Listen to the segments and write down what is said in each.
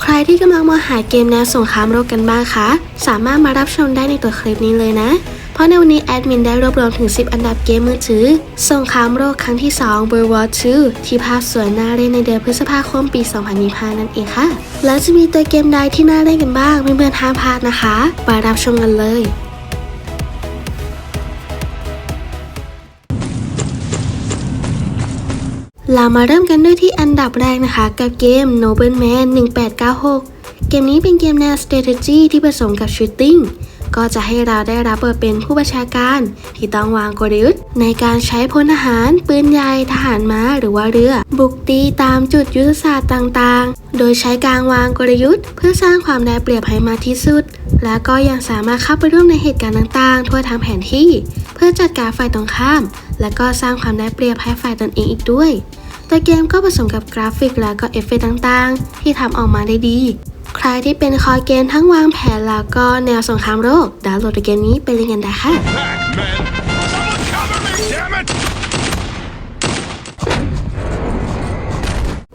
ใครที่กำลังมองหาเกมแนวสงครามโลกกันบ้างคะ สามารถมารับชมได้ในตัวคลิปนี้เลยนะ เพราะในวันนี้แอดมินได้รวบรวมถึง 10 อันดับเกมมือถือ สงครามโลกครั้งที่ 2 World War II ที่ภาพสวยน่าเล่นในเดือนพฤษภาคมปี 2025 นั่นเองค่ะ แล้วจะมีตัวเกมใดที่น่าเล่นกันบ้างเพื่อนๆห้ามพลาดนะคะ มารับชมกันเลย เรามาเริ่มกันด้วยที่อันดับแรกนะคะ กับเกม Nobleman 1896 เกมนี้เป็นเกมแนว strategy ที่ผสมกับ shooting ก็จะให้เราได้รับบทเป็นผู้บัญชาการ ที่ต้องวางกลยุทธ์ในการใช้พลทหาร ปืนใหญ่ทหารม้าหรือว่าเรือ บุกตีตามจุดยุทธศาสตร์ต่างๆ โดยใช้การวางกลยุทธ์ เพื่อสร้างความได้เปรียบให้มากที่สุด และก็ยังสามารถเข้าไปร่วมในเหตุการณ์ต่างๆ ทั่วทั้งแผนที่ เพื่อจัดการฝ่ายตรงข้าม และก็สร้างความได้เปรียบให้ฝ่ายตนเองอีกด้วยตัวเกมก็ผสมกับกราฟิกและก็เอฟเฟกต์ต่างๆ ที่ทำออกมาได้ดี ใครที่เป็นคอเกมทั้งวางแผนแล้วก็แนวสงครามโลกดาวน์โหลดเกมนี้ไปเล่นกันได้ค่ะ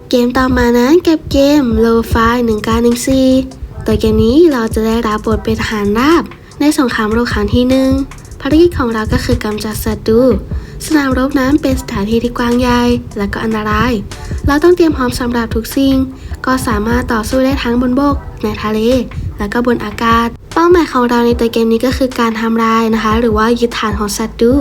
เกมต่อมานั้นกับเกม l o f i 1914ตัวเกมนี้เราจะได้รับบทเป็นทหารราบในสงครามโลกครั้งที่หนึ่งภารกิจของเราก็คือกำจัดศัตรู สนามรบนั้นเป็นสถานที่ที่กว้างใหญ่และก็อันตราย เราต้องเตรียมพร้อมสำหรับทุกสิ่ง ก็สามารถต่อสู้ได้ทั้งบนบก ในทะเล และก็บนอากาศ เป้าหมายของเราในตัวเกมนี้ก็คือการทำลายนะคะ หรือว่ายึดฐานของศัตรู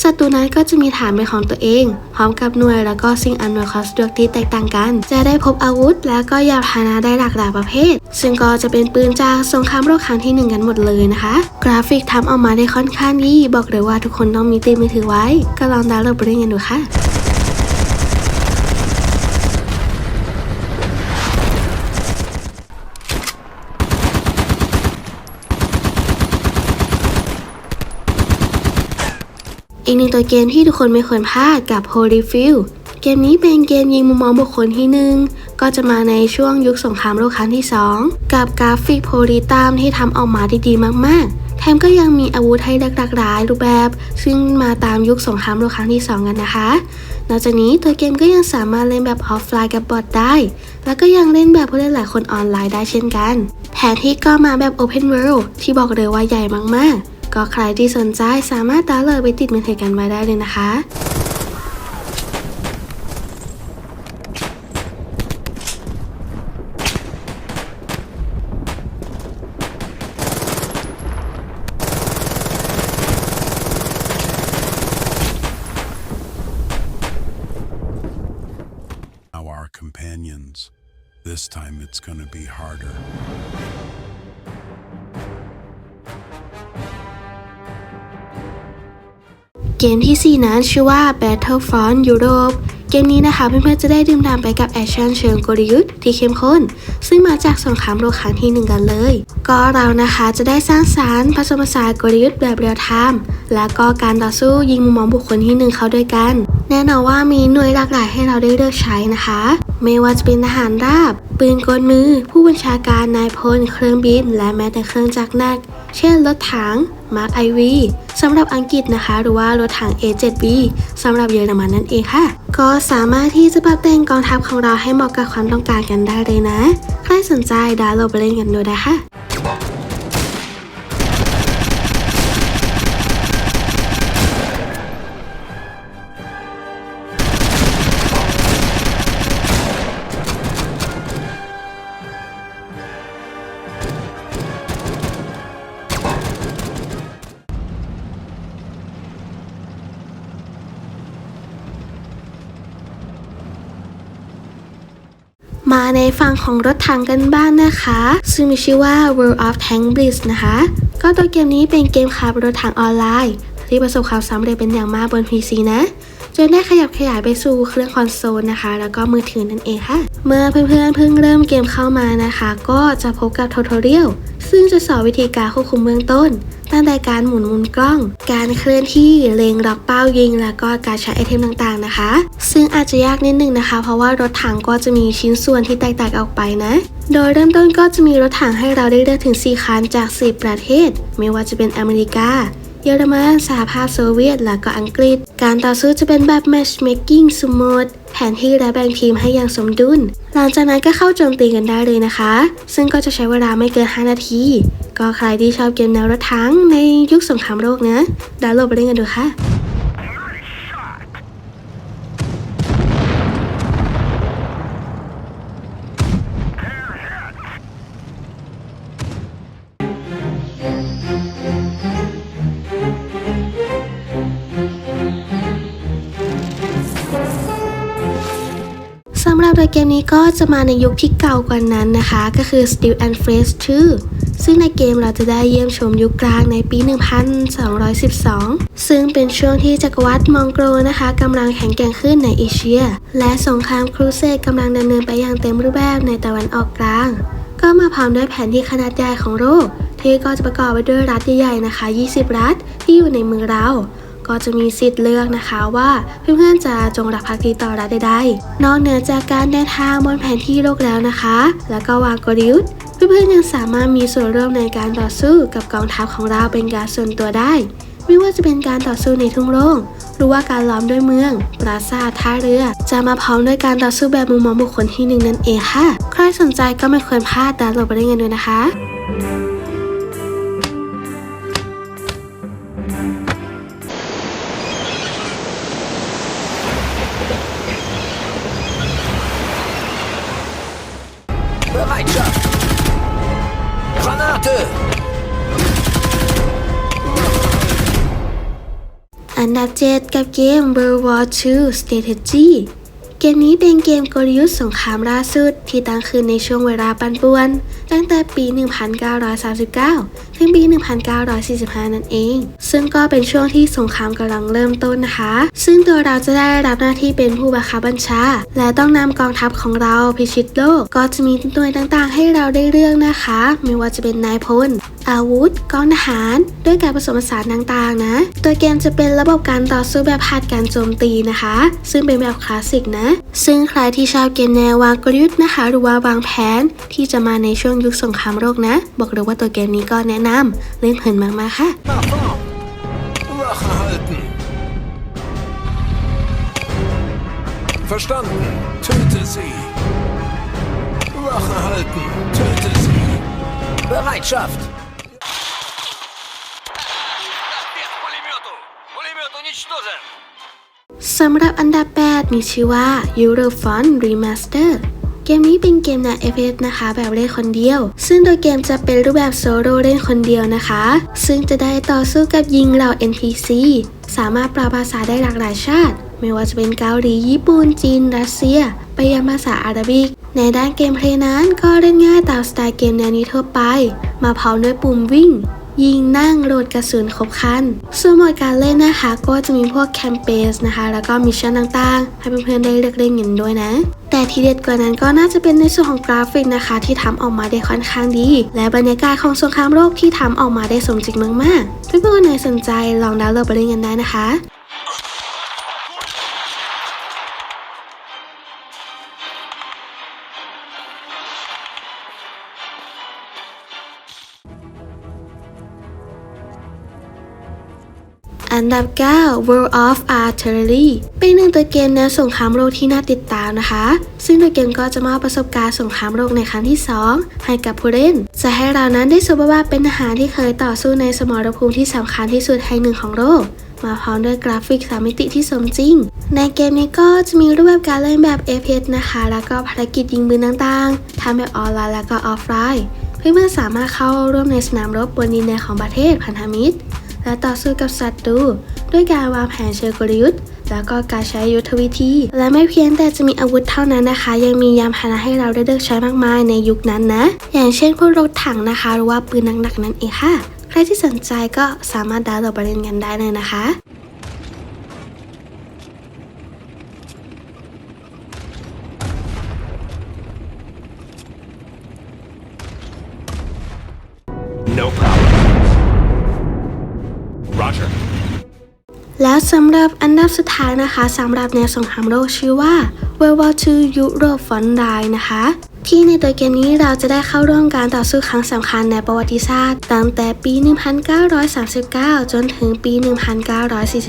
ศัตรูนั้นก็จะมีฐานเป็นของตัวเอง พร้อมกับหน่วยแล้วก็สิ่งอำนวยความสะดวกที่แตกต่างกัน จะได้พบอาวุธ แล้วก็ยานพาหนะได้หลากหลายประเภท ซึ่งก็จะเป็นปืนจากสงครามโลกครั้งที่หนึ่งกันหมดเลยนะคะ กราฟิกทำออกมาได้ค่อนข้างดี บอกเลยว่าทุกคนต้องมีตีมือถือไว้ ก็ลองดาวน์โหลดไปเล่นกันดูค่ะ อีกหนึ่งตัวเกมที่ทุกคนไม่ควรพลาดกับ Holy Field เกมนี้เป็นเกมยิงมุมมองบุคคลที่หนึ่งก็จะมาในช่วงยุคสงครามโลกครั้งที่ 2 กับกราฟิกโพลีตามที่ทำออกมาได้ดีมากๆ แถมก็ยังมีอาวุธให้หลากหลายรูปแบบ ซึ่งมาตามยุคสงครามโลกครั้งที่ 2 กันนะคะ นอกจากนี้ตัวเกมก็ยังสามารถเล่นแบบออฟไลน์กับบอทได้ แล้วก็ยังเล่นแบบผู้เล่นหลายคนออนไลน์ได้เช่นกัน แผนที่ก็มาแบบ Open World ที่บอกเลยว่าใหญ่มากๆ ก็ใครที่สนใจสามารถดาวน์โหลดไปติดมือถือกันไว้ได้เลยนะคะ companions. This time it's gonna be harder. เกมที่ 4 นั้นชื่อว่า Battlefront Europe เกมนี้นะคะเพื่อนๆจะได้ดื่มด่ำไปกับแอคชั่นเชิงกลยุทธ์ที่เข้มข้น ซึ่งมาจากสงครามโลกครั้งที่หนึ่งกันเลย ก็เรานะคะจะได้สร้างสารรค์ผสมผสานกลยุทธ์แบบเรียลไทม์แล้วก็การต่อสู้ยิงมุมมองบุคคลที่หนึ่งเข้าด้วยกัน แน่นอนว่ามีหน่วยหลากหลายให้เราได้เลือกใช้นะคะ ไม่ว่าจะเป็นทหารราบ ปืนกลมือ ผู้บัญชาการนายพลเครื่องบิน และแม้แต่เครื่องจักรหนัก เช่นรถถัง Mark IV สำหรับอังกฤษนะคะ หรือว่ารถถัง A7B สำหรับเยอรมันนั่นเองค่ะ ก็สามารถที่จะปรับแต่งกองทัพของเราให้เหมาะกับความต้องการกันได้เลยนะ ใครสนใจดาวน์โหลดไปเล่นกันดูได้ค่ะ มาในฝั่งของรถถังกันบ้างนะคะ ซึ่งมีชื่อว่า World of Tank Blitz นะคะ ก็ตัวเกมนี้เป็นเกมขับรถถังออนไลน์ ที่ประสบความสำเร็จเป็นอย่างมากบน PC นะจนได้ขยับขยายไปสู่เครื่องคอนโซลนะคะ แล้วก็มือถือนั่นเองค่ะ เมื่อเพื่อนๆเพิ่งเริ่มเกมเข้ามานะคะ ก็จะพบกับท u ท o เรียลซึ่งจะสอนวิธีการควบคุมเบื้องต้น ตั้งแต่การหมุนมุนกล้อง การเคลื่อนที่เล็งล็อกเป้ายิง แล้วก็การใช้ไอเทมต่างๆนะคะ ซึ่งอาจจะยากนิดนึงนะคะ เพราะว่ารถถังก็จะมีชิ้นส่วนที่แตกต่างออกไปนะ โดยเริ่มต้นก็จะมีรถถังให้เราได้เลือกถึง 4 คันจาก10ประเทศ ไม่ว่าจะเป็นอเมริกาเยอรมันสหภาพโซเวียต และก็อังกฤษ การต่อสู้จะเป็นแบบ matchmaking สมมติแผนที่และแบ่งทีมให้อย่างสมดุล หลังจากนั้นก็เข้าโจมตีกันได้เลยนะคะ ซึ่งก็จะใช้เวลาไม่เกิน 5 นาที ก็ใครที่ชอบเกมแนวรถถังในยุคสงครามโลกนะดาวน์โหลดไปเล่นกันดูค่ะสำหรับโดยเกมนี้ก็จะมาในยุคที่เก่ากว่านั้นนะคะ ก็คือ Steel and Fresh 2 ซึ่งในเกมเราจะได้เยี่ยมชมยุคกลางในปี 1212 ซึ่งเป็นช่วงที่จักรวรรดิมองโกลนะคะกำลังแข็งแกร่งขึ้นในเอเชีย และสงครามครูเสดกำลังดำเนินไปอย่างเต็มรูปแบบในตะวันออกกลาง ก็มาพร้อมด้วยแผนที่ขนาดใหญ่ของโลกที่ก็จะประกอบไปด้วยรัฐใหญ่ๆนะคะ 20 รัฐที่อยู่ในมือเราก็จะมีสิทธิ์เลือกนะคะว่าเพื่อนๆจะจงรักภักดีต่อรัฐใดๆนอกเหนือจากการเดินทางบนแผนที่โลกแล้วนะคะ แล้วก็วางกลยุทธ์ เพื่อนๆยังสามารถมีส่วนร่วมในการต่อสู้กับกองทัพของเราเป็นการส่วนตัวได้ ไม่ว่าจะเป็นการต่อสู้ในทุ่งโล่งหรือว่าการล้อมด้วยเมือง ปราสาทท่าเรือ จะมาพร้อมด้วยการต่อสู้แบบมุมมองบุคคลที่หนึ่งนั่นเองค่ะ ใครสนใจก็ไม่ควรพลาดดาวน์โหลดไปเล่นกันด้วยนะคะ ดับ 7 กับเกม World War II Strategy เกมนี้เป็นเกมกลยุทธ์สงครามล่าสุดที่ตั้งขึ้นในช่วงเวลาปั่นป่วน ตั้งแต่ปี 1939 ถึงปี 1945 นั่นเอง ซึ่งก็เป็นช่วงที่สงครามกำลังเริ่มต้นนะคะ ซึ่งตัวเราจะได้รับหน้าที่เป็นผู้บังคับบัญชา และต้องนำกองทัพของเราพิชิตโลก ก็จะมีหน่วยต่างๆ ให้เราได้เลือกนะคะ ไม่ว่าจะเป็นนายพล อาวุธกองทหาร ด้วยการผสมผสานต่างๆ นะ ตัวเกมจะเป็นระบบการต่อสู้แบบหัดการโจมตีนะคะ ซึ่งเป็นแบบคลาสสิกนะ ซึ่งใครที่ชอบเกมแนววางกลยุทธ์นะคะ หรือว่าวางแผนที่จะมาในช่วงยุคสงครามโลกนะ บอกเลยว่าตัวเกมนี้ก็แนะนำเล่นเพลินมากๆค่ะ Nach vorn! Wache halten! Verstanden. Töte sie. Wache halten. Töte sie. Bereitschaft! Без пулемету! Пулемет уничтожен! สำหรับอันดับ 8 มีชื่อว่า Eurofont Remaster เกมนี้เป็นเกมแนว FPS นะคะ แบบเล่นคนเดียว ซึ่งโดยเกมจะเป็นรูปแบบโซโล่เล่นคนเดียวนะคะ ซึ่งจะได้ต่อสู้กับยิงเหล่า NPC สามารถปรับภาษาได้หลากหลายชาติ ไม่ว่าจะเป็นเกาหลี ญี่ปุ่น จีน รัสเซีย ไปยังภาษาอาหรับิก ในด้านเกมเพลย์นั้นก็เล่นง่ายตามสไตล์เกมแนวนี้ทั่วไป มาพร้อมด้วยปุ่มวิ่งยิงนั่งโหลดกระสุนครบคัน ส่วนโหมดการเล่นนะคะ ก็จะมีพวกแคมเปญนะคะ แล้วก็มิชชั่นต่างๆ ให้เพื่อนๆได้เลือกเล่นกันด้วยนะ แต่ทีเด็ดกว่านั้นก็น่าจะเป็นในส่วนของกราฟิกนะคะ ที่ทำออกมาได้ค่อนข้างดี และบรรยากาศของสงครามโลกที่ทำออกมาได้สมจริงมากๆเพื่อนๆคนไหนสนใจลองดาวน์โหลดไปเล่นกันได้นะคะ อันดับ 9 World of Artillery เป็นหนึ่งตัวเกมแนวสงครามโลกที่น่าติดตามนะคะ ซึ่งตัวเกมก็จะมอบประสบการณ์สงครามโลกในครั้งที่ 2 ให้กับผู้เล่น จะให้เรานั้นได้สมว่าเป็นทหารที่เคยต่อสู้ในสมรภูมิที่สำคัญที่สุดแห่งหนึ่งของโลกมาพร้อมด้วยกราฟิกสามมิติที่สมจริง ในเกมนี้ก็จะมีรูปแบบการเล่นแบบ FPS นะคะ แล้วก็ภารกิจยิงปืนต่างๆทำแบบออนไลน์แล้วก็ออฟไลน์ เพื่อนๆสามารถเข้าร่วมในสนามรบบนดินแดนของประเทศพันธมิตร และต่อสู้กับศัตรูด้วยการวางแผนเชิงกลยุทธ์ แล้วก็การใช้ยุทธวิธี และไม่เพียงแต่จะมีอาวุธเท่านั้นนะคะ ยังมียานพาหนะให้เราได้เลือกใช้มากมายในยุคนั้นนะ อย่างเช่นพวกรถถังนะคะ หรือว่าปืนหนักๆนั่นเองค่ะ ใครที่สนใจก็สามารถดาวน์โหลดไปเล่นกันได้เลยนะคะ No problem. แล้วสำหรับอันดับสุดท้ายนะคะสำหรับแนวสงครามโลกชื่อว่า World War II Europe Front Line นะคะ ที่ในตัวเกมนี้เราจะได้เข้าร่วมการต่อสู้ครั้งสำคัญในประวัติศาสตร์ตั้งแต่ปี 1939 จนถึงปี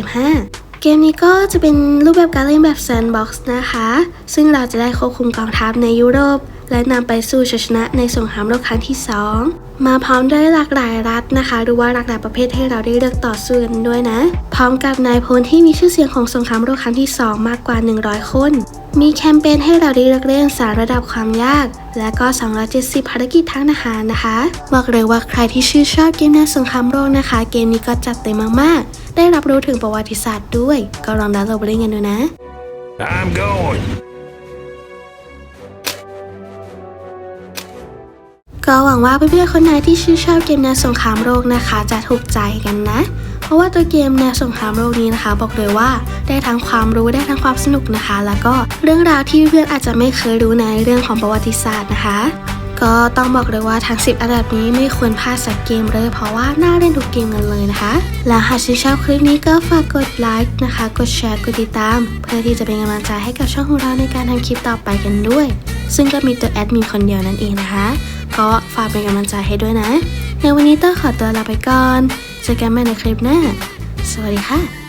1945เกมนี้ก็จะเป็นรูปแบบการเล่นแบบ Sandbox นะคะ ซึ่งเราจะได้ควบคุมกองทัพในยุโรป และนำไปสู่ชัยชนะในสงครามโลกครั้งที่ 2 มาพร้อมด้วยหลากหลายรัฐนะคะ หรือว่าหลากหลายประเภทให้เราได้เลือกต่อสู้กันด้วยนะ พร้อมกับนายพลที่มีชื่อเสียงของสงครามโลกครั้งที่ 2 มากกว่า 100 คน มีแคมเปญให้เราได้เลือกเล่นสารระดับความยาก และก็ 270 ภารกิจทางทหารนะคะ บอกเลยว่าใครที่ชื่นชอบเกมแนวสงครามโลกนะคะ เกมนี้ก็จัดเต็มมากๆ ได้รับรู้ถึงประวัติศาสตร์ด้วย ก็ลองดาวน์โหลดไปเล่นกันดูนะ I'm going. ก็หวังว่าเพื่อนๆคนไหนที่ชื่นชอบเกมแนวสงครามโลกนะคะ จะถูกใจกันนะ เพราะว่าตัวเกมแนวสงครามโลกนี้นะคะ บอกเลยว่าได้ทั้งความรู้ได้ทั้งความสนุกนะคะ แล้วก็เรื่องราวที่เพื่อนอาจจะไม่เคยรู้ในเรื่องของประวัติศาสตร์นะคะ ก็ต้องบอกเลยว่าทั้ง 10 อันดับนี้ไม่ควรพลาดสักเกมเลย เพราะว่าน่าเล่นทุกเกมกันเลยนะคะ และหากชื่นชอบคลิปนี้ก็ฝากกดไลค์นะคะ กดแชร์กดติดตาม เพื่อที่จะเป็นกำลังใจให้กับช่องของเราในการทำคลิปต่อไปกันด้วย ซึ่งก็มีตัวแอดมินคนเดียวนั่นเองนะคะ ก็ฝากเป็นกำลังใจให้ด้วยนะ ในวันนี้ต้องขอตัวลาไปก่อน เจอกันใหม่ในคลิปหน้า สวัสดีค่ะ